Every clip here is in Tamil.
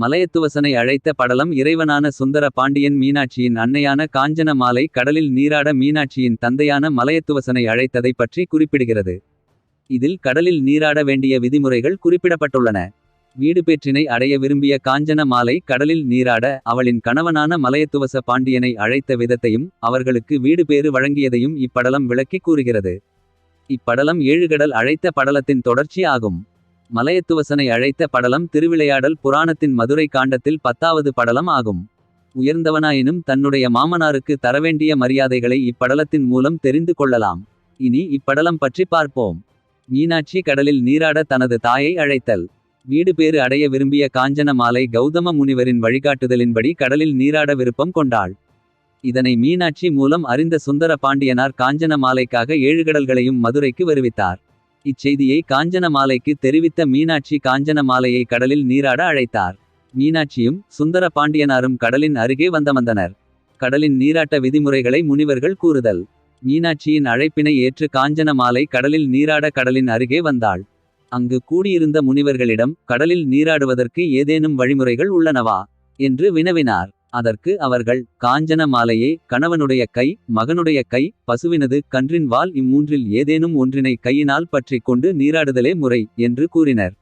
மலையத்துவசனை அழைத்த படலம் இறைவனான சுந்தர பாண்டியன் மீனாட்சியின் அன்னையான காஞ்சன மாலை கடலில் நீராட மீனாட்சியின் தந்தையான மலையத்துவசனை அழைத்ததைப் பற்றி குறிப்பிடுகிறது. இதில் கடலில் நீராட வேண்டிய விதிமுறைகள் குறிப்பிடப்பட்டுள்ளன. வீடு பேற்றினை அடைய விரும்பிய காஞ்சன மாலை கடலில் நீராட அவளின் கணவனான மலையத்துவச பாண்டியனை அழைத்த விதத்தையும் அவர்களுக்கு வீடு பேறு வழங்கியதையும் இப்படலம் விளக்கிக் கூறுகிறது. இப்படலம் ஏழுகடல் அழைத்த படலத்தின் தொடர்ச்சி ஆகும். மலையத்துவசனை அழைத்த படலம் திருவிளையாடல் புராணத்தின் மதுரை காண்டத்தில் பத்தாவது படலம் ஆகும். உயர்ந்தவனாயினும் தன்னுடைய மாமனாருக்கு தரவேண்டிய மரியாதைகளை இப்படலத்தின் மூலம் தெரிந்து கொள்ளலாம். இனி இப்படலம் பற்றி பார்ப்போம். மீனாட்சி கடலில் நீராட தனது தாயை அழைத்தல். வீடு பேறு அடைய விரும்பிய காஞ்சன மாலை கௌதம முனிவரின் வழிகாட்டுதலின்படி கடலில் நீராட விருப்பம் கொண்டாள். இதனை மீனாட்சி மூலம் அறிந்த சுந்தர பாண்டியனார் காஞ்சன மாலைக்காக ஏழு கடல்களையும் மதுரைக்கு வருவித்தார். இச்செய்தியை காஞ்சனமாலைக்கு தெரிவித்த மீனாட்சி காஞ்சனமாலையை கடலில் நீராட அழைத்தார். மீனாட்சியும் சுந்தர பாண்டியனாரும் கடலின் அருகே வந்தமர்ந்தனர். கடலின் நீராட்ட விதிமுறைகளை முனிவர்கள் கூறுதல். மீனாட்சியின் அழைப்பினை ஏற்று காஞ்சன மாலை கடலில் நீராட கடலின் அருகே வந்தாள். அங்கு கூடியிருந்த முனிவர்களிடம் கடலில் நீராடுவதற்கு ஏதேனும் வழிமுறைகள் உள்ளனவா. என்று வினவினார். அதற்கு அவர்கள் காஞ்சன மாலையே கணவனுடைய கை மகனுடைய கை பசுவினது கன்றின் வால் இம்மூன்றில் ஏதேனும் ஒன்றினை கையினால் பற்றிக் கொண்டு நீராடுதலே முறை என்று கூறினர்.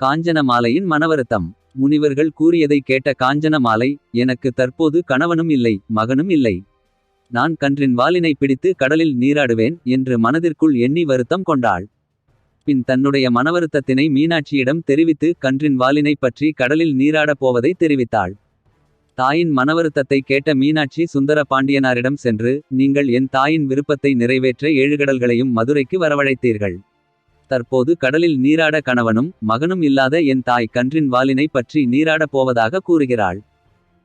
காஞ்சன மாலையின் மனவருத்தம் முனிவர்கள் கூறியதை கேட்ட காஞ்சன மாலை எனக்கு தற்போது கணவனும் இல்லை மகனும் இல்லை. நான் கன்றின் வாலினை பிடித்து கடலில் நீராடுவேன் என்று மனதிற்குள் எண்ணி வருத்தம் கொண்டாள். பின் தன்னுடைய மனவருத்தத்தினை மீனாட்சியிடம் தெரிவித்து கன்றின் வாலினை பற்றி கடலில் நீராடப் போவதை தெரிவித்தாள். தாயின் மனவருத்தத்தை கேட்ட மீனாட்சி சுந்தர பாண்டியனாரிடம் சென்று நீங்கள் என் தாயின் விருப்பத்தை நிறைவேற்ற ஏழுகடல்களையும் மதுரைக்கு வரவழைத்தீர்கள். தற்போது கடலில் நீராட கணவனும் மகனும் இல்லாத என் தாய் கன்றின் வாலினை பற்றி நீராடப் போவதாக கூறுகிறாள்.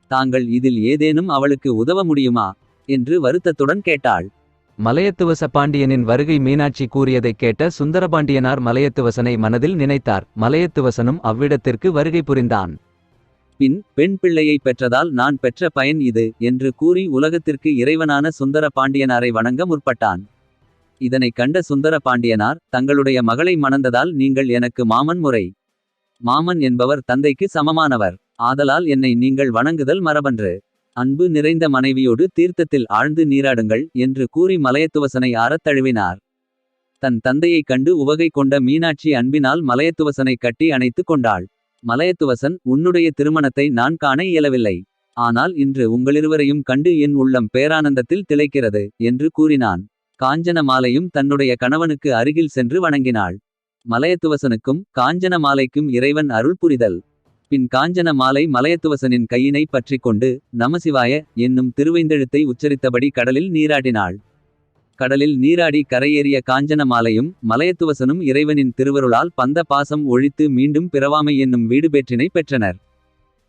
தாங்கள் இதில் ஏதேனும் அவளுக்கு உதவ முடியுமா. என்று வருத்தத்துடன் கேட்டாள். மலையத்துவச பாண்டியனின் வருகை மீனாட்சி கூறியதைக் கேட்ட சுந்தரபாண்டியனார் மலையத்துவசனை மனதில் நினைத்தார். மலையத்துவசனும் அவ்விடத்திற்கு வருகை புரிந்தான். பின் பெண் பிள்ளையை பெற்றதால் நான் பெற்ற பயன் இது என்று கூறி உலகத்திற்கு இறைவனான சுந்தர பாண்டியனாரை வணங்க முற்பட்டான். இதனைக் கண்ட சுந்தர பாண்டியனார் தங்களுடைய மகளை மணந்ததால் நீங்கள் எனக்கு மாமன் முறை. மாமன் என்பவர் தந்தைக்கு சமமானவர். ஆதலால் என்னை நீங்கள் வணங்குதல் மரபன்று. அன்பு நிறைந்த மனைவியோடு தீர்த்தத்தில் ஆழ்ந்து நீராடுங்கள் என்று கூறி மலையத்துவசனை ஆறத் தழுவினார். தன் தந்தையைக் கண்டு உவகை கொண்ட மீனாட்சி அன்பினால் மலையத்துவசனை கட்டி அணைத்துக் கொண்டாள். மலையத்துவசன் உன்னுடைய திருமணத்தை நான் காண இயலவில்லை. ஆனால் இன்று உங்களிருவரையும் கண்டு என் உள்ளம் பேரானந்தத்தில் திளைக்கிறது. என்று கூறினான். காஞ்சன மாலையும் தன்னுடைய கணவனுக்கு அருகில் சென்று வணங்கினாள். மலையத்துவசனுக்கும் காஞ்சன மாலைக்கும் இறைவன் அருள் புரிதல். பின் காஞ்சன மாலை மலையத்துவசனின் கையினை பற்றிக் கொண்டு நமசிவாய என்னும் திருவைந்தெழுத்தை உச்சரித்தபடி கடலில் நீராடினாள். கடலில் நீராடி கரையேறிய காஞ்சன மாலையும் மலையத்துவசனும் இறைவனின் திருவருளால் பந்த பாசம் ஒழித்து மீண்டும் பிறவாமை என்னும் வீடு பெற்றினை பெற்றனர்.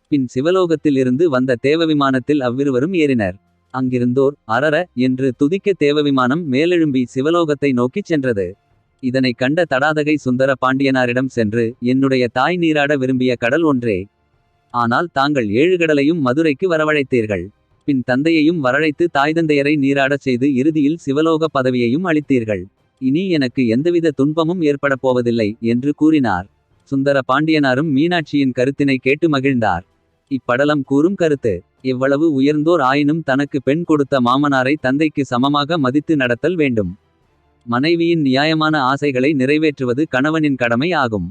பின் சிவலோகத்தில் இருந்து வந்த தேவவிமானத்தில் அவ்விருவரும் ஏறினர். அங்கிருந்தோர் அரர என்று துதிக்க தேவவிமானம் மேலெழும்பி சிவலோகத்தை நோக்கிச் சென்றது. இதனைக் கண்ட தடாதகை சுந்தர பாண்டியனாரிடம் சென்று என்னுடைய தாய் நீராட விரும்பிய கடல் ஒன்றே. ஆனால் தாங்கள் ஏழு கடலையும் மதுரைக்கு வரவழைத்தீர்கள். பின் தந்தையையும் வரழைத்து தாய்தந்தையரை நீராடச் செய்து இறுதியில் சிவலோக பதவியையும் அளித்தீர்கள். இனி எனக்கு எந்தவித துன்பமும் ஏற்படப் போவதில்லை என்று கூறினார். சுந்தர பாண்டியனாரும் மீனாட்சியின் கருத்தினை கேட்டு மகிழ்ந்தார். இப்படலம் கூறும் கருத்து எவ்வளவு உயர்ந்தோர் ஆயினும் தனக்கு பெண் கொடுத்த மாமனாரை தந்தைக்கு சமமாக மதித்து நடத்தல் வேண்டும். மனைவியின் நியாயமான ஆசைகளை நிறைவேற்றுவது கணவனின் கடமை ஆகும்.